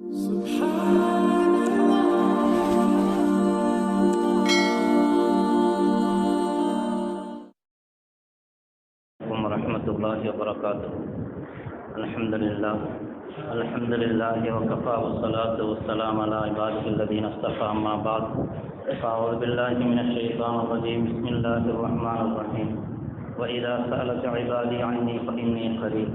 عليكم ورحمة الله وبركاته الحمد لله الحمد لله وكفى والصلاة والسلام على عباده الذين اصطفى أما بعد فأعوذ بالله من الشيطان الرجيم بسم الله الرحمن الرحيم وإذا سألك عبادي عني فإني قريب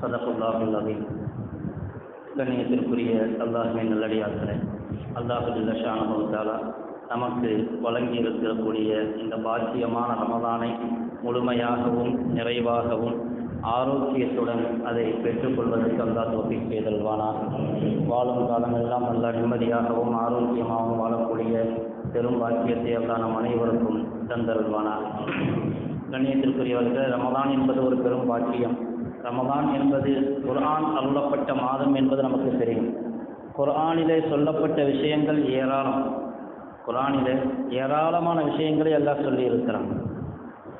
صدق الله العظيم கண்ணியத்திற்குரிய அல்லாஹுமே நல்லடியார்களே அல்லாஹுல்ல ஷானஹாலா நமக்கு வழங்கி இருக்கக்கூடிய இந்த பாக்கியமான ரமதானை முழுமையாகவும் நிறைவாகவும் ஆரோக்கியத்துடன் அதை பெற்றுக்கொள்வதற்கு அல்லா தோப்பி செய்தல்வானார் வாழும் காலமெல்லாம் நல்லா நிம்மதியாகவும் ஆரோக்கியமாகவும் வாழக்கூடிய பெரும் பாக்கியத்தை அல்லாஹ் நம் அனைவருக்கும் தந்தருள்வானா கண்ணியத்திற்குரியவர்கள் ரமதான் என்பது ஒரு பெரும் பாக்கியம். ரமதான் என்பது குர்ஆன் அருளப்பட்ட மாதம் என்பது நமக்கு தெரியும். குர்ஆனிலே சொல்லப்பட்ட விஷயங்கள் ஏராளம். குர்ஆனிலே ஏராளமான விஷயங்களை எல்லாம் சொல்லியிருக்கிறான்.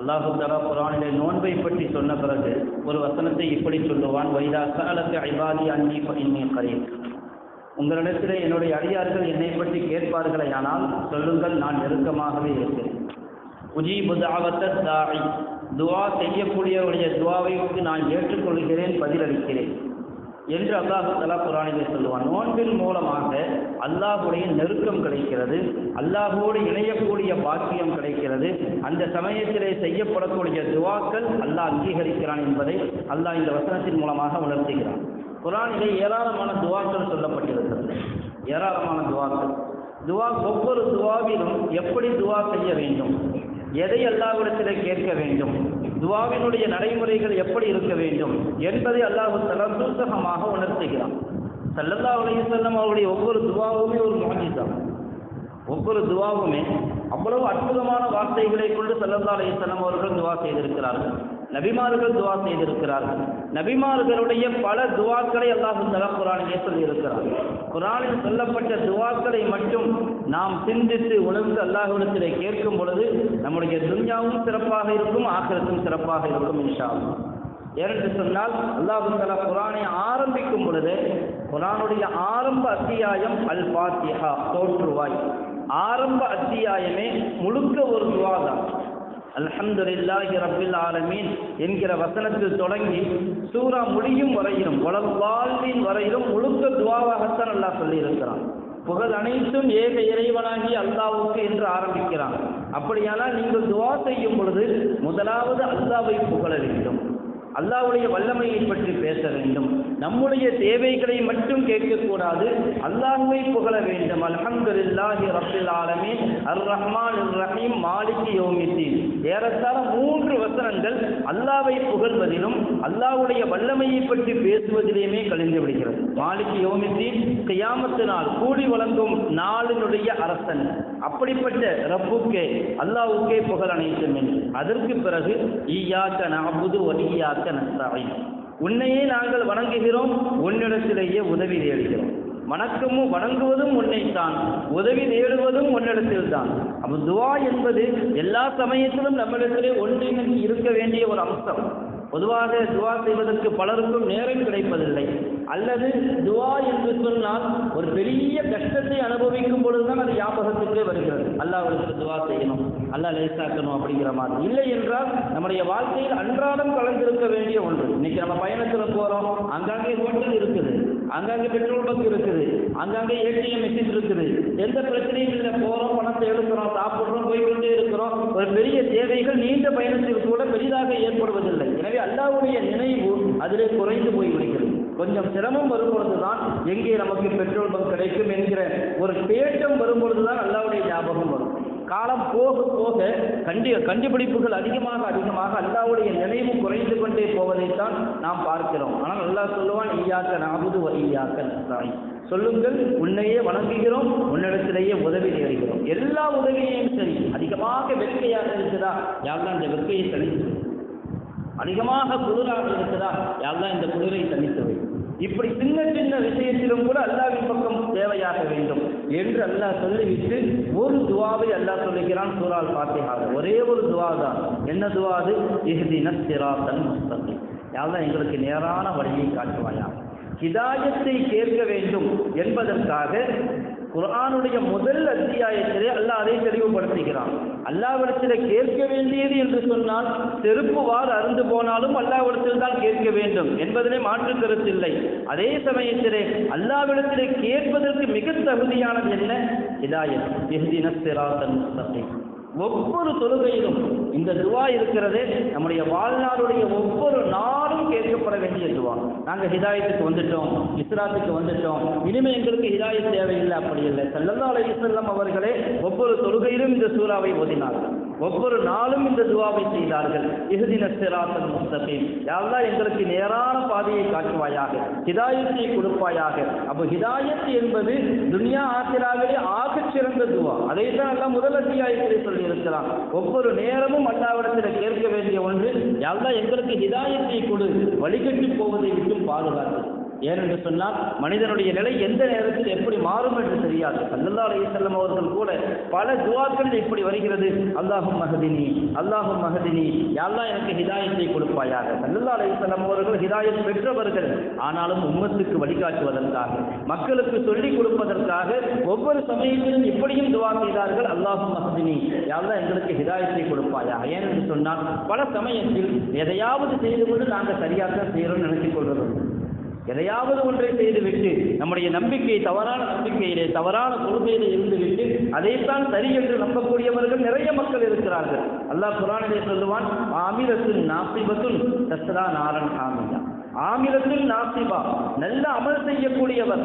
அல்லாஹு தலா குரானிலே நோன்பை பற்றி சொன்ன பிறகு ஒரு வசனத்தை இப்படி சொல்லுவான் வைதா சாலத்து ஐபாதி அன்னி இன்னி கரீம் உங்களிடத்தில் என்னுடைய அடியார்கள் என்னை பற்றி கேட்பார்களே ஆனால் சொல்லுங்கள் நான் நெருக்கமாகவே இருக்கிறேன். உஜீபு தாவத்த தாய் துவா செய்யக்கூடியவருடைய துவாவைக்கு நான் ஏற்றுக்கொள்கிறேன் பதிலளிக்கிறேன் என்று அல்லாஹு தலா குரானிலே சொல்லுவான். நோன்பின் மூலமாக அல்லாஹுடைய நெருக்கம் கிடைக்கிறது அல்லாஹோடு இணையக்கூடிய பாக்கியம் கிடைக்கிறது. அந்த சமயத்திலே செய்யப்படக்கூடிய துவாக்கள் அல்லாஹ் அங்கீகரிக்கிறான் என்பதை அல்லாஹ் இந்த வசனத்தின் மூலமாக உணர்த்துகிறான். குரானிலே ஏராளமான துவாக்கள் சொல்லப்பட்டிருக்கிறது ஏராளமான துவாக்கள். துவா ஒவ்வொரு துவாவிலும் எப்படி துவா செய்ய வேண்டும்? எதை அல்லாஹ்விடத்திலே கேட்க வேண்டும்? துவாவினுடைய நடைமுறைகள் எப்படி இருக்க வேண்டும்? என்பதை அல்லாஹு தலா சூசகமாக உணர்த்துகிறான். சல்லல்லா அலையுசல்லம் அவருடைய ஒவ்வொரு துவாவுமே ஒரு மாஜிதான் ஒவ்வொரு துவாவுமே அவ்வளவு அற்புதமான வார்த்தைகளை கொண்டு சல்லல்லா அலையுசல்லம் அவர்கள் துவா செய்திருக்கிறார்கள். நபிமார்கள் துவா செய்திருக்கிறார்கள். நபிமார்களுடைய பல துவாக்களை அல்லாஹு தலா குரானிலே சொல்லியிருக்கிறார். குரானில் சொல்லப்பட்ட துவாக்களை மட்டும் நாம் சிந்தித்து உணர்ந்து அல்லாஹுடத்திலே கேட்கும் பொழுது நம்முடைய துன்யாவும் சிறப்பாக இருக்கும் ஆக்கிரத்தும் சிறப்பாக இருக்கும் இன்ஷா ஏனென்று சொன்னால் அல்லாஹு தலா குரானை ஆரம்பிக்கும் பொழுது குரானுடைய ஆரம்ப அத்தியாயம் அல் பாத்தியா தோற்றுவாய். ஆரம்ப அத்தியாயமே முழுக்க ஒரு துவா தான். அல்ஹம்துலில்லாஹி ரப்பில் ஆலமீன் என்கிற வசனத்தில் தொடங்கி சூரா முடியும் வரையிலும் உலக வாழ்வின் வரையிலும் முழுக்க துவாவாகத்தான் அல்லாஹ் சொல்லியிருக்கிறான். புகழ் அனைத்தும் ஏக இறைவனாகி அல்லாவுக்கு என்று ஆரம்பிக்கிறான். அப்படியானால் நீங்கள் துவா செய்யும் பொழுது முதலாவது அல்லாவை புகழ வேண்டும். அல்லாவுடைய வல்லமையை பற்றி பேச வேண்டும். நம்முடைய தேவைகளை மட்டும் கேட்கக்கூடாது. அல்லாஹுவை புகழ வேண்டும். அல்ஹம்துலில்லாஹி ரப்பில் ஆலமீன். அர் ரஹ்மான் ரஹீம் மாலிக் யோமித்தீன். ஏறத்தாழ மூன்று வசனங்கள் அல்லாவை புகழ்வதிலும் அல்லாவுடைய வல்லமையை பற்றி பேசுவதிலேயுமே கழிந்து விடுகிறது. மாலிக் யோமித்தீன் கியாமத்து நாள் கூடி வழங்கும் நாளினுடைய அரசன். அப்படிப்பட்ட ரப்புக்கே அல்லாவுக்கே புகழ் அனைத்தும் அதற்கு பிறகு ஈயாக்க நஅபுது வலியாக்க நஸ்தாயின் உன்னையே நாங்கள் வணங்குகிறோம் உன்னிடத்திலேயே உதவி தேடுகிறோம். வணக்கமும் வணங்குவதும் உன்னைத்தான் உதவி தேடுவதும் உன்னிடத்தில் தான் அப்போ துவா என்பது எல்லா சமயத்திலும் நம்மிடத்திலே ஒன்றிணைந்து இருக்க வேண்டிய ஒரு அம்சம். பொதுவாக துவா செய்வதற்கு பலருக்கும் நேரம் கிடைப்பதில்லை. அல்லது துவா என்று சொன்னால் ஒரு பெரிய கஷ்டத்தை அனுபவிக்கும் பொழுதுதான் அது ஞாபகத்துக்கே வருகிறது. அல்லாஹ்விற்கு துவா செய்யணும் அல்லா லேசாக்கணும் அப்படிங்கிற மாதிரி. இல்லை என்றால் நம்முடைய வாழ்க்கையில் அன்றாடம் கலந்திருக்க வேண்டிய ஒன்று. இன்னைக்கு நம்ம பயணத்தில் போகிறோம் அங்கங்கே ஹோட்டல் இருக்குது. அங்கங்கே பெட்ரோல் பங்க் இருக்குது. அங்கங்கே ஏடிஎம் மிஷின் இருக்குது. எந்த பிரச்சனையும் இல்லை. போகிறோம் பணத்தை எடுக்கிறோம் சாப்பிட்றோம் போய்கொண்டே இருக்கிறோம். ஒரு பெரிய தேவைகள் நீண்ட பயணத்தில் கூட பெரிதாக ஏற்படுவதில்லை. எனவே அல்லாவுடைய நினைவு அதிலே குறைந்து போய்விடுகிறது. கொஞ்சம் சிரமம் வரும்பொழுது தான் எங்கே நமக்கு பெட்ரோல் பங்க் கிடைக்கும் என்கிற ஒரு தேட்டம் வரும்பொழுது தான் அல்லாவுடைய காலம் போக போக கண்டி கண்டுபிடிப்புகள் அதிகமாக அதிகமாக அல்லாவுடைய நினைவு குறைந்து கொண்டே போவதைத்தான் நாம் பார்க்கிறோம். ஆனால் அல்லாஹ் சொல்லுவான் ஈயாக்க நாபுது ஈயாக்க நஸ்தாய் சொல்லுங்கள் உன்னையே வணங்குகிறோம் உன்னிடத்திலேயே உதவி தேடுகிறோம் எல்லா உதவியையும் சரி. அதிகமாக வெறுக்கையாக இருக்குதா? யாரெல்லாம் இந்த வெறுக்கையை தனித்து அதிகமாக குளிராக இருக்குதா? யாரெல்லாம் இந்த குளிரை தனித்து இப்படி சின்ன சின்ன விஷயத்திலும் கூட அல்லாவின் பக்கம் தேவையாக வேண்டும் என்று அல்லாஹ் சொல்லிவிட்டு ஒரு துவாவை அல்லாஹ் சொல்லுகிறான் சூறால் பாத்தியாக ஒரே ஒரு துவா தான். என்ன துவா அது? இஹ்தின சிராத்தன் முஸ்தகி யாரெல்லாம் எங்களுக்கு நேரான வழியை காட்டுவாயா? ஹிதாயத்தை கேட்க வேண்டும் என்பதற்காக குரானுடைய முதல் அத்தியாயத்திலே அல்லாஹ் அதை தெளிவுபடுத்துகிறான். அல்லாவிடத்தில் கேட்க வேண்டியது என்று சொன்னால் செருப்பு வார் அருந்து போனாலும் அல்லாவிடத்தில் தான் கேட்க வேண்டும் என்பதிலே மாற்று கருத்தில்லை அதே சமயத்திலே அல்லாவிடத்திலே கேட்பதற்கு மிக தகுதியானது என்ன? ஹிதாயத். இஹ்தின சிராத்தல் முஸ்தகீம். ஒவ்வொரு தொழுகையிலும் இந்த துவா இருக்கிறதே நம்முடைய வாழ்நாளுடைய ஒவ்வொரு நாளும் கேட்கப்பட வேண்டிய துவா. நாங்கள் ஹிதாயத்துக்கு வந்துட்டோம் இஸ்ராத்துக்கு வந்துட்டோம். இனிமே எங்களுக்கு ஹிதாயத் தேவையில்லை அப்படி இல்லை. சல்லல்லா செல்லம் அவர்களே ஒவ்வொரு தொழுகையிலும் இந்த சூறாவை ஓதினார்கள். ஒவ்வொரு நாளும் இந்த துவாவை செய்தார்கள். இஹ்தின சிராசன் முஸ்தகீம். யாரெல்லாம் எங்களுக்கு நேரான பாதையை காட்டுவாயாக ஹிதாயத்தை கொடுப்பாயாக. அப்போ ஹிதாயத் என்பது துனியா ஆத்திராவிலே ஆகச் சிறந்த துவா. அதை தான் எல்லாம் முதல் அத்தியாயத்தில் சொல்லி ஒவ்வொரு நேரமும் அல்லாவிடத்தில் கேட்க வேண்டிய ஒன்று யாரெல்லாம் எங்களுக்கு ஹிதாயத்தை கொடு வழிகட்டி போவதை விட்டும் பாதுகாத்து. ஏனென்று சொன்னால் மனிதனுடைய நிலை எந்த நேரத்தில் எப்படி மாறும் என்று தெரியாது. சல்லல்லா அலைஹிஸ்ஸலாம் அவர்கள் கூட பல துவாக்கள் இப்படி வருகிறது. அல்லாஹும் மகதினி அல்லாஹும் மஹதினி யாரெல்லாம் எனக்கு ஹிதாயத்தை கொடுப்பாயாக. சல்லல்லா அலைஹிஸ்ஸலாம் அவர்கள் ஹிதாயத் பெற்றவர்கள். ஆனாலும் உம்மத்துக்கு வழிகாட்டுவதற்காக மக்களுக்கு சொல்லிக் கொடுப்பதற்காக ஒவ்வொரு சமயத்திலும் இப்படியும் துவா செய்தார்கள். அல்லாஹும் மஹதினி யாரெல்லாம் எங்களுக்கு ஹிதாயத்தை கொடுப்பாயாக. ஏனென்று சொன்னால் பல சமயத்தில் எதையாவது செய்து கொண்டு நாங்கள் சரியாக செய்கிறோம்னு நினைத்துக் கொள்வது எதையாவது ஒன்றை செய்துவிட்டு நம்முடைய நம்பிக்கை தவறான நம்பிக்கையிலே தவறான கொள்கையிலே இருந்துவிட்டு அதைத்தான் சரி என்று நம்பக்கூடியவர்கள் நிறைய மக்கள் இருக்கிறார்கள். அல்லாஹ் குரானிலே சொல்லுவான் ஆமிரத்தில் நாசிபத்துன் தஸ்ரா நாரன் ஆமியா ஆமிரத்தில் நாசிபா நல்ல அமல் செய்யக்கூடியவர்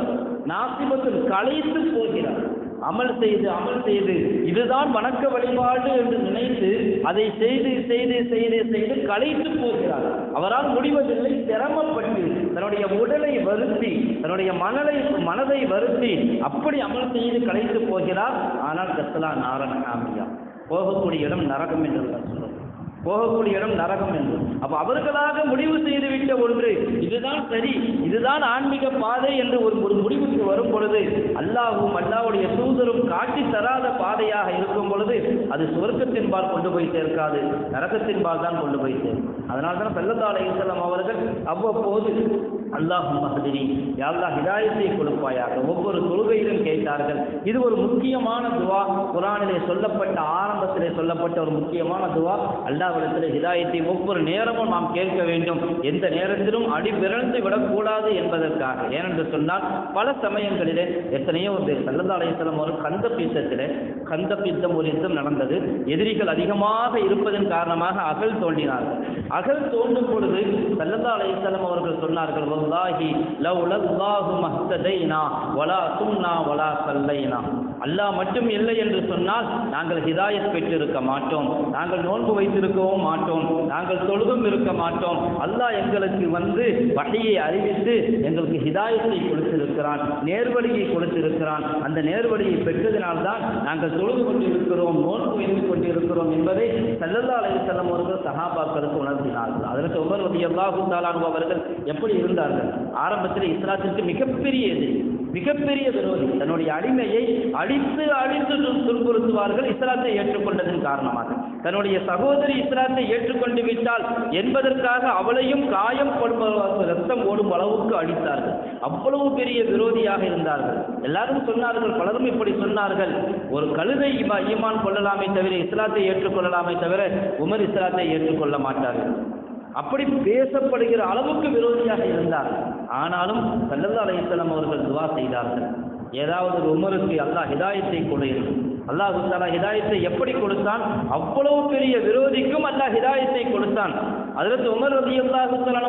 நாசிபத்தில் களைத்து போகிறார். அமல் செய்து அமல் செய்து. இதுதான் வணக்க வழிபாடு என்று நினைத்து அதை செய்து செய்து செய்து செய்து களைத்து போகிறார். அவரால் முடிவதில்லை சிரமப்பட்டு தன்னுடைய உடலை வருத்தி தன்னுடைய மனதை மனதை வருத்தி அப்படி அமல் செய்து களைத்து போகிறார். ஆனால் கத்தலா நாரணாமியா போகக்கூடிய இடம் நரகம் என்று சொல்லுவோம் போகக்கூடிய இடம் நரகம் என்று. அப்ப அவர்களாக முடிவு செய்துவிட்ட ஒன்று இதுதான் சரி இதுதான் ஆன்மீக பாதை என்று ஒரு ஒரு முடிவுக்கு வரும் பொழுது அல்லாஹும் அல்லாவுடைய தூதரும் காட்டி தராத பாதையாக இருக்கும் பொழுது அது சுவர்க்கத்தின்பால் கொண்டு போய் சேர்க்காது நரகத்தின்பால் தான் கொண்டு போய் சேர்க்கும் அதனால தான் செல்லத்தாலை செல்லம் அவர்கள் அவ்வப்போது அல்லாஹும் மஹதினி யாழ்லா ஹிதாயத்தை கொடுப்பாயாக. ஒவ்வொரு தொழுகையிலும் கேட்டார்கள். இது ஒரு முக்கியமான துவா. குரானிலே சொல்லப்பட்ட ஆரம்பத்திலே சொல்லப்பட்ட ஒரு முக்கியமான துவா. அல்லா அல்லாஹ்விடத்திலே ஹிதாயத்தை ஒவ்வொரு நேரமும் நாம் கேட்க வேண்டும். எந்த நேரத்திலும் அடிபிறந்து விடக்கூடாது என்பதற்காக. ஏனென்று சொன்னால் பல சமயங்களிலே எத்தனையோ ஒரு சல்லல்லா ஒரு கந்த பீத்தத்திலே கந்த பீத்தம் ஒரு யுத்தம் நடந்தது. எதிரிகள் அதிகமாக இருப்பதன் காரணமாக அகல் தோண்டினார்கள் அகல் தோண்டும் பொழுது சல்லல்லா அலைஹிஸ்ஸலாம் அவர்கள் சொன்னார்கள் வல்லாஹி லவ்லல்லாஹு மஹ்ததைனா வலா சுன்னா வலா சல்லைனா. அல்லாஹ் மட்டும் இல்லை என்று சொன்னால் நாங்கள் ஹிதாயத் பெற்றிருக்க மாட்டோம். நாங்கள் நோன்பு வைத்திருக்கவும் மாட்டோம். நாங்கள் தொழுதும் இருக்க மாட்டோம். அல்லாஹ் எங்களுக்கு வந்து வகையை அறிவித்து எங்களுக்கு ஹிதாயத்தை கொடுத்திருக்கிறான் நேர்வழியை கொடுத்திருக்கிறான். அந்த நேர்வழியை பெற்றதினால்தான் நாங்கள் தொழுது கொண்டிருக்கிறோம் நோன்பு வைத்துக் கொண்டிருக்கிறோம் என்பதை சல்லல்லா செல்லம் அவர்கள் சகாபாக்களுக்கு உணர்த்தினார்கள். அதற்கு உமர் ரபி அல்லாஹு தாலானு அவர்கள் எப்படி இருந்தார்கள்? ஆரம்பத்தில் இஸ்லாத்திற்கு மிகப்பெரிய எதிரி. மிகப்பெரிய விரோதி. தன்னுடைய அடிமையை அடித்து அழித்து துன்புறுத்துவார்கள் இஸ்லாத்தை ஏற்றுக்கொண்டதன் காரணமாக. தன்னுடைய சகோதரி இஸ்லாத்தை ஏற்றுக்கொண்டு விட்டால் என்பதற்காக அவளையும் காயம் ரத்தம் ஓடும் அளவுக்கு அடித்தார்கள். அவ்வளவு பெரிய விரோதியாக இருந்தார்கள். எல்லாரும் சொன்னார்கள் பலரும் இப்படி சொன்னார்கள். ஒரு கழுதை ஈமான் கொள்ளலாமே தவிர இஸ்லாத்தை ஏற்றுக்கொள்ளலாமே தவிர உமர் இஸ்லாத்தை ஏற்றுக்கொள்ள மாட்டார்கள். அப்படி பேசப்படுகிற அளவுக்கு விரோதியாக இருந்தார். ஆனாலும் சல்லல்லா அலைஹிஸ்ஸலாம் அவர்கள் துவா செய்தார்கள். ஏதாவது ஒரு உமருக்கு அல்லாஹ் ஹிதாயத்தை கொடு. அல்லாஹ் தாலா ஹிதாயத்தை எப்படி கொடுத்தான்? அவ்வளவு பெரிய விரோதிக்கும் அல்லாஹ் ஹிதாயத்தை கொடுத்தான். அதற்கு உமர் ரதி அல்லாஹு ஆரம்பத்தில்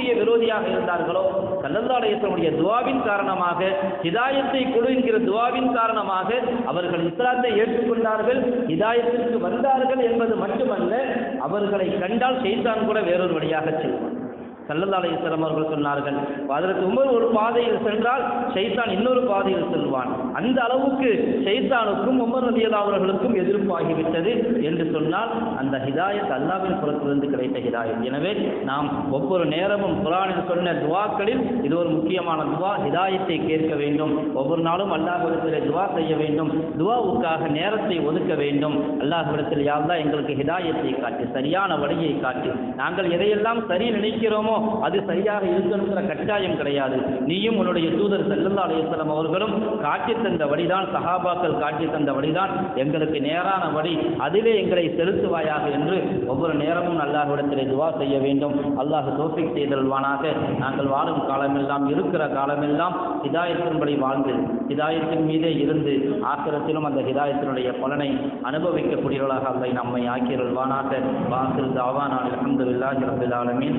பெரிய விரோதியாக இருந்தார்களோ? சல்லல்லா துவாவின் காரணமாக ஹிதாயத்தை கொடு என்கிற துவாவின் காரணமாக அவர்கள் இஸ்லாத்தை ஏற்றுக்கொண்டார்கள் ஹிதாயத்திற்கு வந்தார்கள் என்பது மட்டுமல்ல அவர்களை கண்டால் செய்தான் கூட வேறொரு வழியாக செல்வான். சல்லல்லா சிறமர்கள் அவர்கள் சொன்னார்கள். அதற்கு உமர் ஒரு பாதையில் சென்றால் ஷைத்தான் இன்னொரு பாதையில் செல்வான். அந்த அளவுக்கு ஷைத்தானுக்கும் உமர் ரலியல்லாஹு அவர்களுக்கும் எதிர்ப்பாகிவிட்டது என்று சொன்னால் அந்த ஹிதாயத் அல்லாவின் புறத்திலிருந்து கிடைத்த ஹிதாயத். எனவே நாம் ஒவ்வொரு நேரமும் குரானில் சொன்ன துவாக்களில் இது ஒரு முக்கியமான துவா ஹிதாயத்தை கேட்க வேண்டும். ஒவ்வொரு நாளும் அல்லாஹிடத்தில் துவா செய்ய வேண்டும். துவாவுக்காக நேரத்தை ஒதுக்க வேண்டும். அல்லாஹ்விடத்தில் யாவ்தான் எங்களுக்கு ஹிதாயத்தை காட்டி சரியான வழியை காட்டி நாங்கள் எதையெல்லாம் சரி நினைக்கிறோமோ அது சரியாக இருக்கணுங்கிற கட்டாயம் கிடையாது. நீயும் உன்னுடைய தூதர் செல்லல்லா அலையம் அவர்களும் காட்டி தந்த வழிதான் சஹாபாக்கள் காட்டி தந்த வழிதான் எங்களுக்கு நேரான வழி. அதிலே எங்களை செலுத்துவாயாக என்று ஒவ்வொரு நேரமும் அல்லாஹ்விடத்திலே துவா செய்ய வேண்டும். அல்லாஹ் தோஃபிக் செய்தல்வானாக நாங்கள் வாழும் காலமெல்லாம் இருக்கிற காலமெல்லாம் ஹிதாயத்தின்படி வாழ்ந்து ஹிதாயத்தின் மீதே இருந்து ஆக்கிரத்திலும் அந்த ஹிதாயத்தினுடைய பலனை அனுபவிக்கக்கூடியவர்களாக அல்லை நம்மை ஆக்கியல்வானாக வாசில் தாவான் அலமதுல்லாஹி ரபில் ஆலமீன்.